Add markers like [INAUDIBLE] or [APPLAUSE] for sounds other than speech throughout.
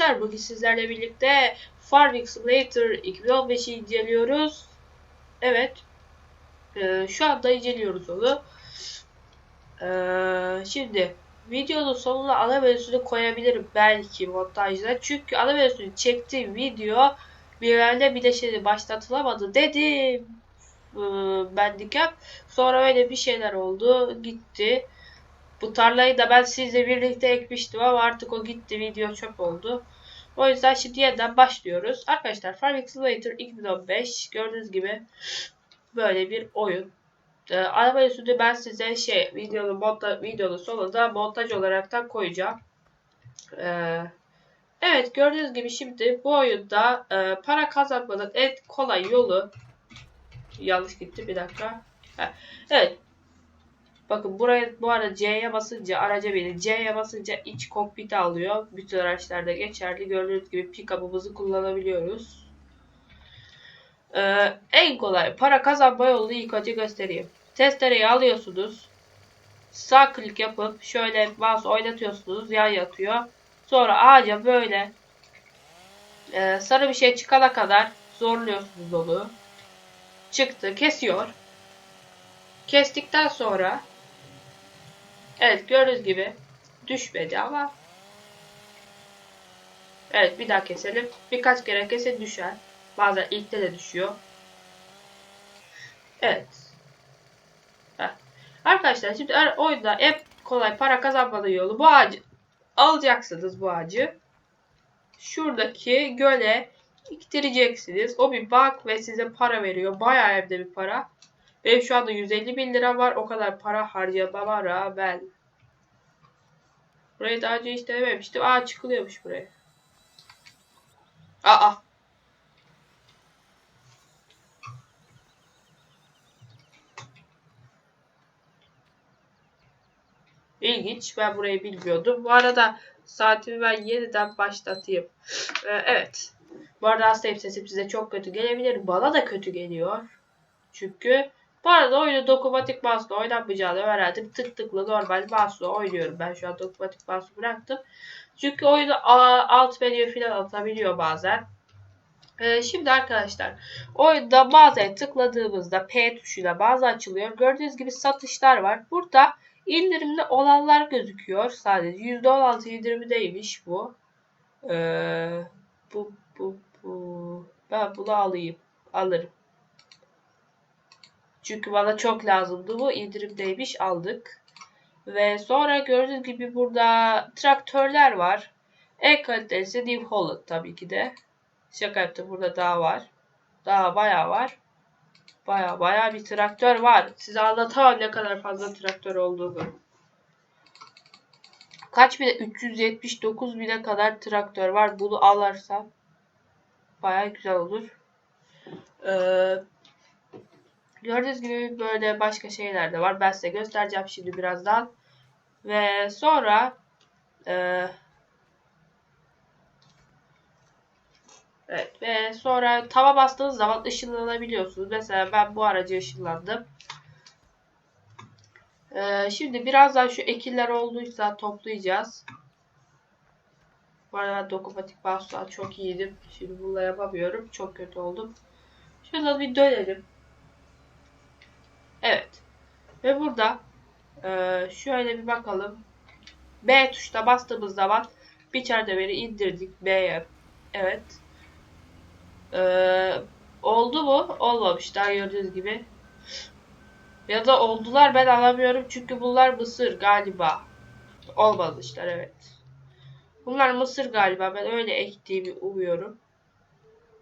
Arkadaşlar, bugün sizlerle birlikte Farming Simulator 2015'i inceliyoruz. Evet, ee, şu anda inceliyoruz onu. Ee, şimdi videonun sonuna ana menüsünü koyabilirim belki montajda. Çünkü ana menüsünü çektiğim video birlerine bileşeni başlatılamadı dedim. Ee, Bandicap. Sonra öyle bir şeyler oldu, gitti. Bu tarlayı da ben sizle birlikte ekmiştim ama artık o gitti. Video çöp oldu. O yüzden şimdi yeniden başlıyoruz. Arkadaşlar Farming Simulator 2015 gördüğünüz gibi böyle bir oyun. Ee, araba üstünde ben size şey videonun monta videonun sonunda montaj olaraktan koyacağım. Ee, evet gördüğünüz gibi şimdi bu oyunda e, para kazanmanın en kolay yolu yanlış gitti bir dakika. Evet Bakın buraya bu arada C'ye basınca araca binin. C'ye basınca iç kokpiti alıyor. Bütün araçlarda geçerli. Gördüğünüz gibi pick-up'ımızı kullanabiliyoruz. Ee, en kolay para kazanma yolunu ilk önce göstereyim. Testereyi alıyorsunuz. Sağ klik yapıp şöyle mouse oynatıyorsunuz. Yan yatıyor. Sonra ağaca böyle e, sarı bir şey çıkana kadar zorluyorsunuz onu. Çıktı. Kesiyor. Kestikten sonra Evet gördüğünüz gibi düşmedi ama Evet bir daha keselim. Birkaç kere kesin düşer. Bazen ilkte de düşüyor. Evet. Heh. Arkadaşlar şimdi oyunda en kolay para kazanmanın yolu bu ağacı alacaksınız bu ağacı. Şuradaki göle iktireceksiniz. O bir bak ve size para veriyor. Bayağı evde bir para. Benim şu anda 150 bin lira var. O kadar para harcamama rağmen. Burayı daha önce hiç denememiştim. Aa çıkılıyormuş buraya. Aa. İlginç. Ben burayı bilmiyordum. Bu arada saatimi ben yeniden başlatayım. Ee, evet. Bu arada hastayım sesim size çok kötü gelebilir. Bana da kötü geliyor. Çünkü bu arada oyunu dokunmatik mouse'la oynanmayacağını öğrendim. Tık tıkla normal mouse'la oynuyorum. Ben şu an dokunmatik mouse'u bıraktım. Çünkü oyunu alt menü falan atabiliyor bazen. Ee, şimdi arkadaşlar oyunda mağazaya tıkladığımızda P tuşuyla mağaza açılıyor. Gördüğünüz gibi satışlar var. Burada indirimli olanlar gözüküyor sadece. %16 indirimdeymiş bu. Ee, bu, bu, bu. Ben bunu alayım. Alırım. Çünkü bana çok lazımdı bu. indirimdeymiş aldık. Ve sonra gördüğünüz gibi burada traktörler var. En kalitesi New Holland tabii ki de. Şaka yaptım burada daha var. Daha bayağı var. Baya baya bir traktör var. Size anlatamam ne kadar fazla traktör olduğunu. Kaç bine? 379 bine kadar traktör var. Bunu alarsam baya güzel olur. Ee, Gördüğünüz gibi böyle başka şeyler de var. Ben size göstereceğim şimdi birazdan. Ve sonra e, Evet ve sonra tava bastığınız zaman ışınlanabiliyorsunuz. Mesela ben bu aracı ışınlandım. Ee, şimdi birazdan şu ekiller olduysa toplayacağız. Bu arada dokunmatik bastılar çok iyiydim. Şimdi bununla yapamıyorum. Çok kötü oldum. Şurada bir dönelim. Evet. Ve burada e, şöyle bir bakalım. B tuşuna bastığımız zaman bir çerçeveyi indirdik B'ye. Evet. E, oldu mu? Olmamış. Daha gördüğünüz gibi. Ya da oldular ben alamıyorum çünkü bunlar mısır galiba. Olmamışlar evet. Bunlar mısır galiba. Ben öyle ektiğimi umuyorum.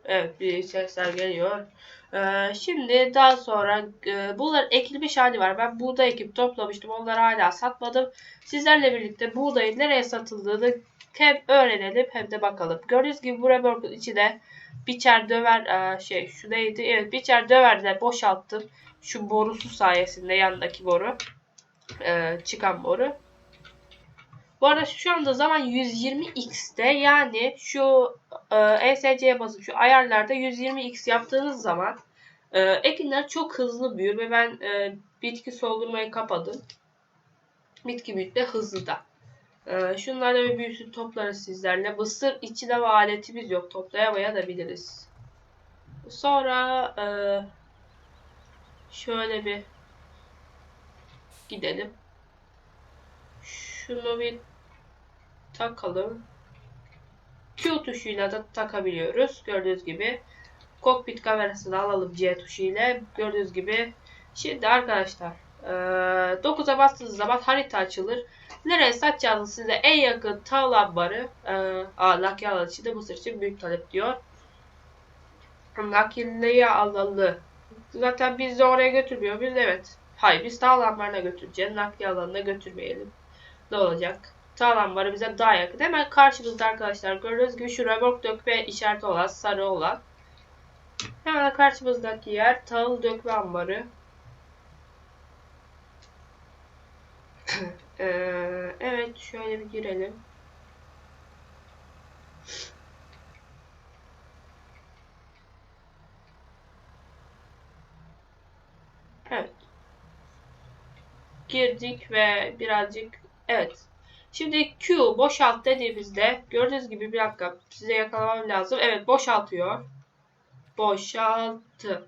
Evet bir sesler geliyor. Ee, şimdi daha sonra e, bunların ekilmiş hali var. Ben buğday ekip toplamıştım. Onları hala satmadım. Sizlerle birlikte buğdayın nereye satıldığını hem öğrenelim hem de bakalım. Gördüğünüz gibi bu remorkun içine biçer döver e, şey şu neydi? Evet biçer döverle boşalttım. Şu borusu sayesinde yanındaki boru. E, çıkan boru. Bu arada şu anda zaman 120x'te yani şu e, ESC'ye basıp şu ayarlarda 120x yaptığınız zaman e, ekinler çok hızlı büyür ve ben e, bitki soldurmayı kapadım. Bitki büyütme hızlı da. Ee, şunlarla bir büyüsün toplarız sizlerle. Mısır içine ve aletimiz yok. Toplayamaya da biliriz. Sonra e, şöyle bir gidelim. Şunu bir takalım. Q tuşuyla da takabiliyoruz. Gördüğünüz gibi. Kokpit kamerasını alalım C tuşu ile. Gördüğünüz gibi. Şimdi arkadaşlar 9'a bastığınız zaman harita açılır. Nereye satacağınız size en yakın tavlan barı. E, Lucky alan için de Mısır için büyük talep diyor. Lucky'liye alanı. Zaten biz de oraya götürmüyor muyuz? Evet. Hayır biz tavlan barına götüreceğiz. Lucky alanına götürmeyelim. Ne olacak? Tağlan barı bize daha yakın. Hemen karşımızda arkadaşlar gördüğünüz gibi şu römork dökme işareti olan sarı olan. Hemen karşımızdaki yer tahıl dökme ambarı. [CLEARS THROAT] Ee, evet şöyle bir girelim. Evet. Girdik ve birazcık evet. Şimdi Q boşalt dediğimizde gördüğünüz gibi bir dakika size yakalamam lazım. Evet boşaltıyor. Boşalttı.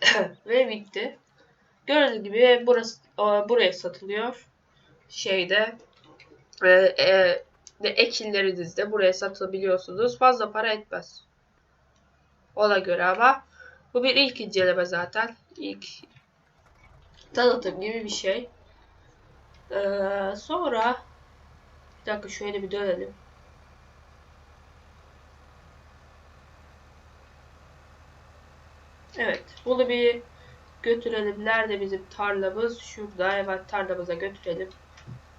[COUGHS] ve bitti. Gördüğünüz gibi burası buraya satılıyor. Şeyde e, e, de ekinlerinizde buraya satabiliyorsunuz. Fazla para etmez. Ona göre ama bu bir ilk inceleme zaten. İlk tanıtım gibi bir şey. Ee, sonra bir dakika şöyle bir dönelim. Evet. Bunu bir götürelim. Nerede bizim tarlamız? Şurada. Evet tarlamıza götürelim.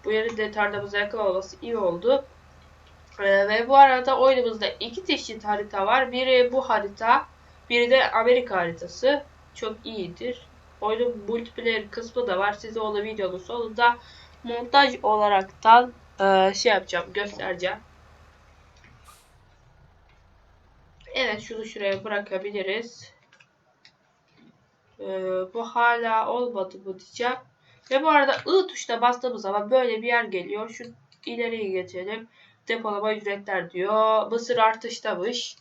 Bu yerin de tarlamıza yakın olması iyi oldu. Ee, ve bu arada oyunumuzda iki çeşit harita var. Biri bu harita. Biri de Amerika haritası. Çok iyidir. Oyunun multiplayer kısmı da var. Size onu videonun sonunda montaj olaraktan e, şey yapacağım. Göstereceğim. Evet şunu şuraya bırakabiliriz. Ee, bu hala olmadı mı diyeceğim. Ve bu arada I tuşuna bastığımız zaman böyle bir yer geliyor. Şu ileriye geçelim. Depolama ücretler diyor. Mısır artıştamış.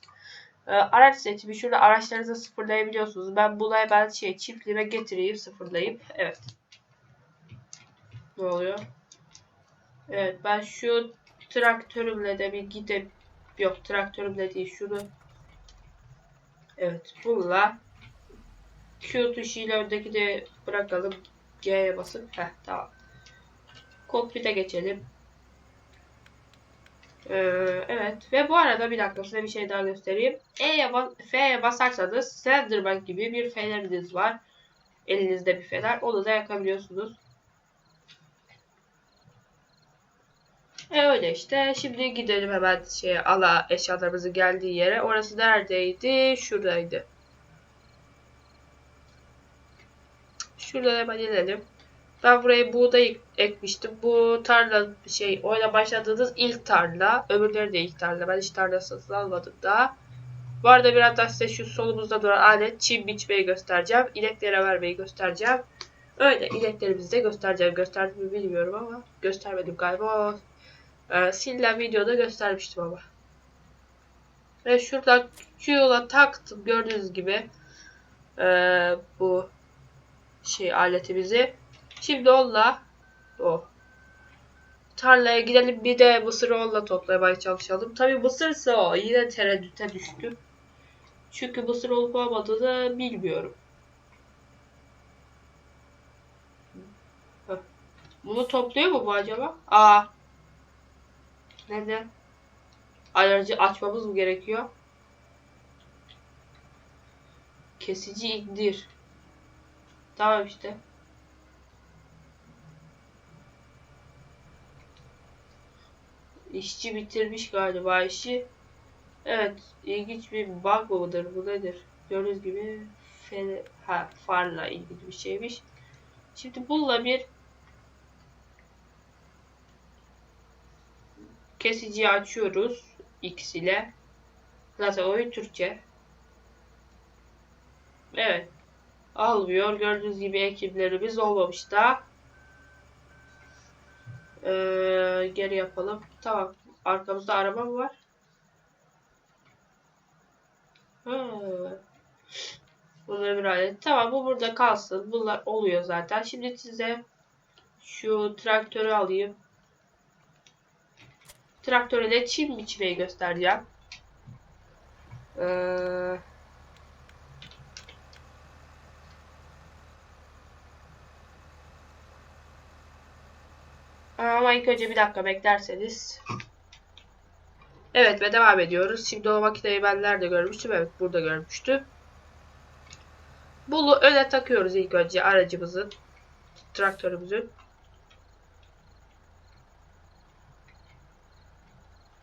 Ee, araç seçimi. Şurada araçlarınızı sıfırlayabiliyorsunuz. Ben bunu hemen şey çiftliğime getireyim sıfırlayıp. Evet. Ne oluyor? Evet ben şu traktörümle de bir gidip yok traktörümle değil şunu Evet bununla Q tuşuyla öndeki de bırakalım. G'ye basıp. Heh tamam. Kokpite geçelim. Ee, evet. Ve bu arada bir dakika size bir şey daha göstereyim. E'ye bas F'ye basarsanız Slenderman gibi bir feneriniz var. Elinizde bir fener. Onu da yakabiliyorsunuz. E öyle işte. Şimdi gidelim hemen şey ala eşyalarımızın geldiği yere. Orası neredeydi? Şuradaydı. Şurada hemen inelim. Ben buraya buğday ekmiştim. Bu tarla şey oyuna başladığınız ilk tarla. Öbürleri de ilk tarla. Ben hiç tarla satın almadım daha. Bu arada biraz da size şu solumuzda duran alet çim biçmeyi göstereceğim. İneklere vermeyi göstereceğim. Öyle ineklerimizi de göstereceğim. Gösterdim mi bilmiyorum ama göstermedim galiba. Ee, silinen videoda göstermiştim ama. Ve şurada Q'la taktım gördüğünüz gibi. Ee, bu şey aletimizi. Şimdi onunla o tarlaya gidelim bir de mısırı onunla toplamaya çalışalım. Tabi mısırsa o yine tereddüte düştüm. Çünkü mısır olup olmadığını bilmiyorum. Bunu topluyor mu bu acaba? Aa. Neden? Ayarcı açmamız mı gerekiyor? Kesici indir. Tamam işte. İşçi bitirmiş galiba işi. Evet, ilginç bir bug mıdır bu nedir? Gördüğünüz gibi fe, ha, farla ilgili bir şeymiş. Şimdi bununla bir kesiciyi açıyoruz X ile. Zaten oyun Türkçe. Evet almıyor. Gördüğünüz gibi ekiplerimiz olmamış da. Ee, geri yapalım. Tamam. Arkamızda araba mı var? Ha. Bunları bir alet. Tamam bu burada kalsın. Bunlar oluyor zaten. Şimdi size şu traktörü alayım. Traktörü de çim biçmeyi göstereceğim. Ee, ama ilk önce bir dakika beklerseniz. Evet ve devam ediyoruz. Şimdi o makineyi ben nerede görmüştüm? Evet burada görmüştüm. Bunu öne takıyoruz ilk önce aracımızın. Traktörümüzün.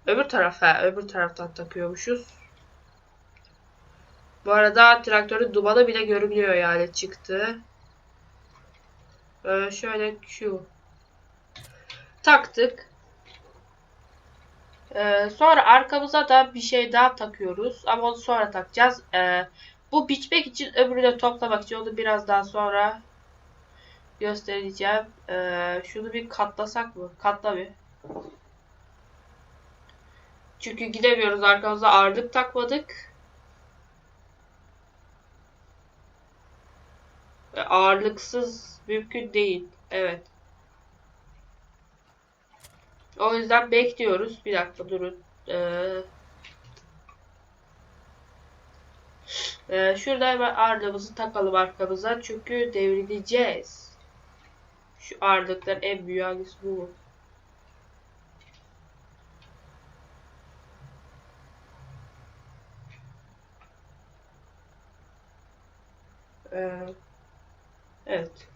Öbür tarafa, öbür taraftan takıyormuşuz. Bu arada traktörün dumanı bile görünüyor yani çıktı. Ee, şöyle şu. Taktık. Ee, sonra arkamıza da bir şey daha takıyoruz. Ama onu sonra takacağız. Ee, bu biçmek için öbürü de toplamak için onu biraz daha sonra göstereceğim. Ee, şunu bir katlasak mı? Katla bir. Çünkü gidemiyoruz arkamıza ağırlık takmadık. Ağırlıksız mümkün değil. Evet. O yüzden bekliyoruz. Bir dakika durun. Ee, e, şurada hemen ağırlığımızı takalım arkamıza. Çünkü devrileceğiz. Şu ağırlıkların en büyük hangisi bu? Ee, evet.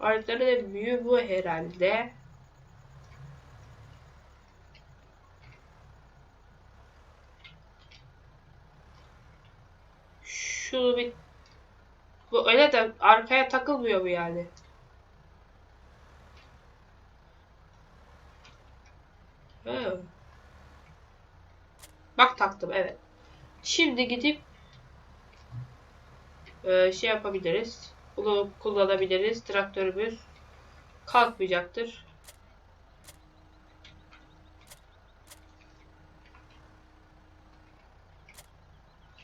Ağırlıkların en büyüğü bu herhalde. Şunu bir bu öyle de arkaya takılmıyor bu yani. Ha. Bak taktım evet. Şimdi gidip e, şey yapabiliriz. Bunu kullanabiliriz. Traktörümüz kalkmayacaktır.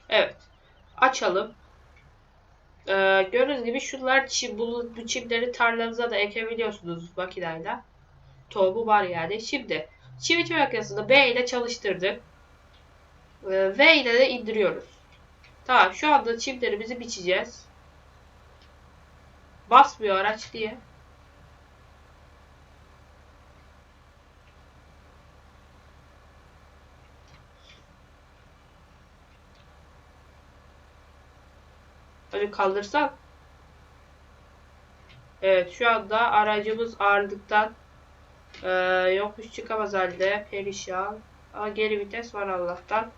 Evet. Açalım. Ee, gördüğünüz gibi şunlar çim, bu, bu çimleri tarlanıza da ekebiliyorsunuz makineyle. Tohumu var yani. Şimdi çim biçme makinesini B ile çalıştırdık. Ee, V ile de indiriyoruz. Tamam şu anda çimlerimizi biçeceğiz. Basmıyor araç diye. Hadi kaldırsak. Evet şu anda aracımız ağırlıktan e, yokuş çıkamaz halde. Perişan. Ama geri vites var Allah'tan.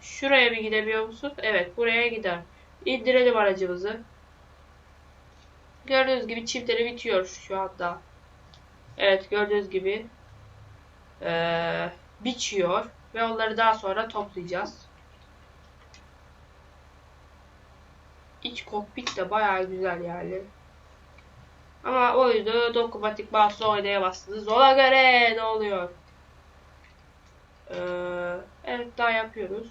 Şuraya bir gidebiliyor musun? Evet buraya gider. İndirelim aracımızı. Gördüğünüz gibi çiftleri bitiyor şu anda. Evet gördüğünüz gibi e, biçiyor. Ve onları daha sonra toplayacağız. İç kokpit de bayağı güzel yani. Ama oyunu dokunmatik mouse oynayamazsınız. Ona göre ne oluyor? Ee, evet daha yapıyoruz.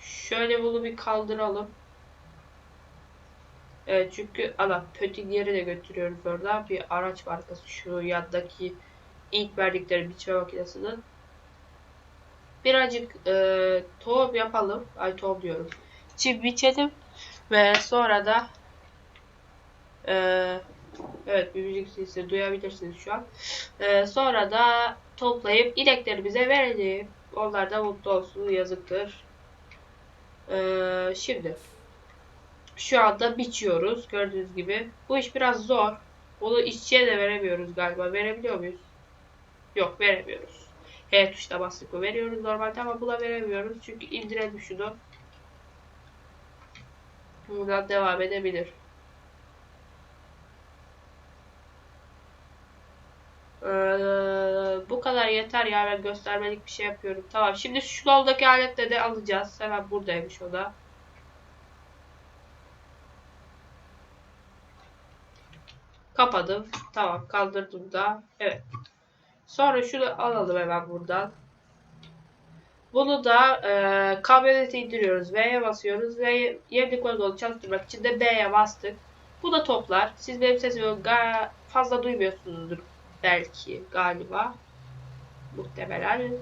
Şöyle bunu bir kaldıralım. Evet çünkü adam pötik yeri de götürüyoruz orada. Bir araç markası şu yandaki ilk verdikleri biçme makinesinin. Birazcık e, tohum yapalım. Ay tohum diyorum. Çim biçelim. Ve sonra da e, evet bir müzik sesi duyabilirsiniz şu an. E, sonra da toplayıp ineklerimize verelim. Onlar da mutlu olsun. Yazıktır. E, şimdi şu anda biçiyoruz. Gördüğünüz gibi. Bu iş biraz zor. Onu işçiye de veremiyoruz galiba. Verebiliyor muyuz? Yok veremiyoruz. H tuşuna bastık mı veriyoruz normalde ama buna veremiyoruz. Çünkü indirelim şunu. Buradan devam edebilir. Ee, bu kadar yeter ya ben göstermelik bir şey yapıyorum. Tamam şimdi şu koldaki aletle de alacağız. Hemen buradaymış o da. Kapadım. Tamam kaldırdım da. Evet. Sonra şunu alalım hemen buradan. Bunu da e, kamyonete indiriyoruz. V'ye basıyoruz. Ve yerli koridonu çalıştırmak için de B'ye bastık. Bu da toplar. Siz benim sesimi fazla duymuyorsunuzdur belki galiba. Muhtemelen.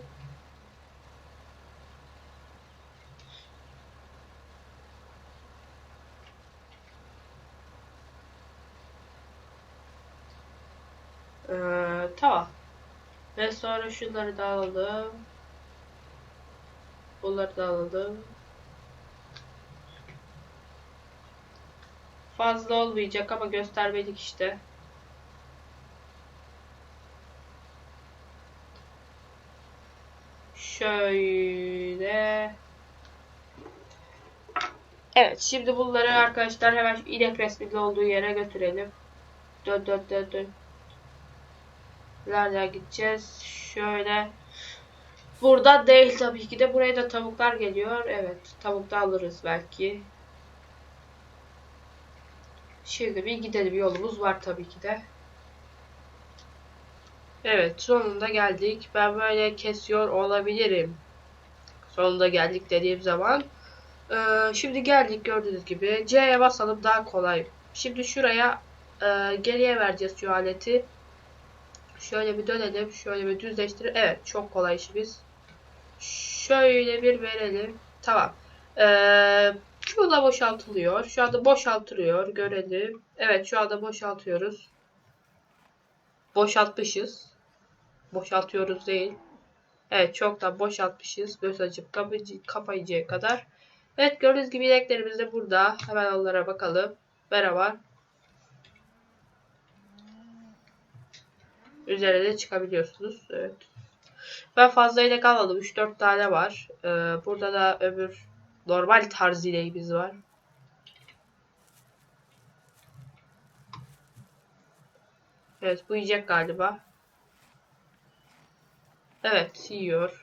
Ee, tamam. Ve sonra şunları da alalım. Bunları da alalım. Fazla olmayacak ama göstermelik işte. Şöyle. Evet şimdi bunları arkadaşlar hemen inek resminin olduğu yere götürelim. Dön dön dön dön. Nereden gideceğiz? Şöyle. Burada değil tabii ki de. Buraya da tavuklar geliyor. Evet. Tavuk da alırız belki. Şimdi bir gidelim. Yolumuz var tabii ki de. Evet. Sonunda geldik. Ben böyle kesiyor olabilirim. Sonunda geldik dediğim zaman. Ee, şimdi geldik gördüğünüz gibi. C'ye basalım daha kolay. Şimdi şuraya e, geriye vereceğiz şu aleti. Şöyle bir dönelim. Şöyle bir düzleştirelim. Evet çok kolay işimiz. Şöyle bir verelim. Tamam. Ee, şu da boşaltılıyor. Şu anda boşaltılıyor. Görelim. Evet şu anda boşaltıyoruz. Boşaltmışız. Boşaltıyoruz değil. Evet çoktan boşaltmışız. Göz açıp kapayıncaya kadar. Evet gördüğünüz gibi ineklerimiz de burada. Hemen onlara bakalım. Merhaba. Üzerine çıkabiliyorsunuz. Evet. Ben fazla inek almadım. 3-4 tane var. Ee, burada da öbür normal tarz ineğimiz var. Evet bu yiyecek galiba. Evet yiyor.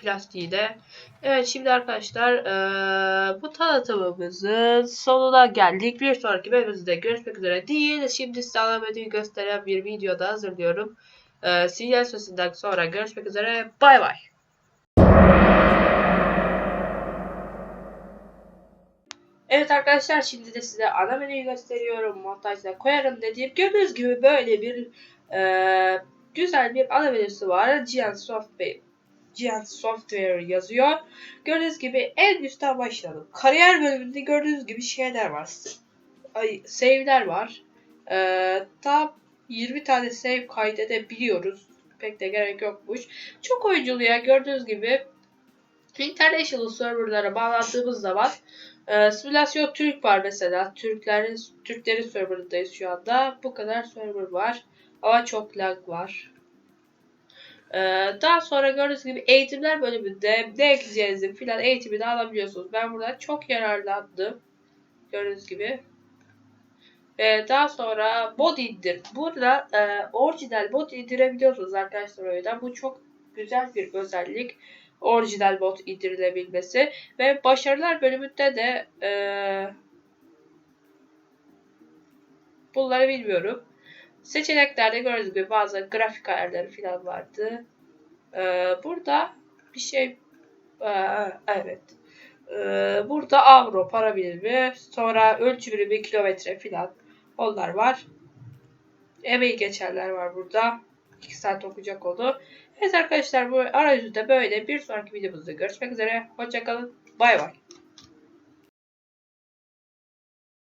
Plastiği de. Evet şimdi arkadaşlar eee, bu tanıtımımızın sonuna geldik. Bir sonraki bölümümüzde görüşmek üzere değil. Şimdi size menüyü gösteren bir videoda hazırlıyorum. Eee sinyal sesinden sonra görüşmek üzere. Bay bay. Evet arkadaşlar şimdi de size ana menüyü gösteriyorum. Montajda koyarım dediğim gördüğünüz gibi böyle bir eee, güzel bir ana menüsü var. Giant Software Giant Software yazıyor. Gördüğünüz gibi en üstten başlayalım. Kariyer bölümünde gördüğünüz gibi şeyler var. Ay, save'ler var. Ee, tam 20 tane save kaydedebiliyoruz. Pek de gerek yokmuş. Çok oyunculuğa gördüğünüz gibi International serverlara bağlandığımız zaman e, simülasyon Türk var mesela. Türklerin Türklerin serverındayız şu anda. Bu kadar server var. Ama çok lag var. Ee, daha sonra gördüğünüz gibi eğitimler bölümünde ne ekleyeceğinizi filan eğitimini alabiliyorsunuz. Ben buradan çok yararlandım. Gördüğünüz gibi. Ve daha sonra mod indir. Burada e, orijinal mod indirebiliyorsunuz arkadaşlar oyundan. Bu çok güzel bir özellik. Orijinal mod indirilebilmesi. Ve başarılar bölümünde de e, bunları bilmiyorum. Seçeneklerde gördüğünüz gibi bazı grafik ayarları falan vardı. Ee, burada bir şey ee, evet. Ee, burada avro para birimi, sonra ölçü birimi kilometre falan onlar var. Emeği geçerler var burada. 2 saat okuyacak oldu. Evet arkadaşlar bu arayüzde böyle bir sonraki videomuzda görüşmek üzere. Hoşçakalın. Bay bay.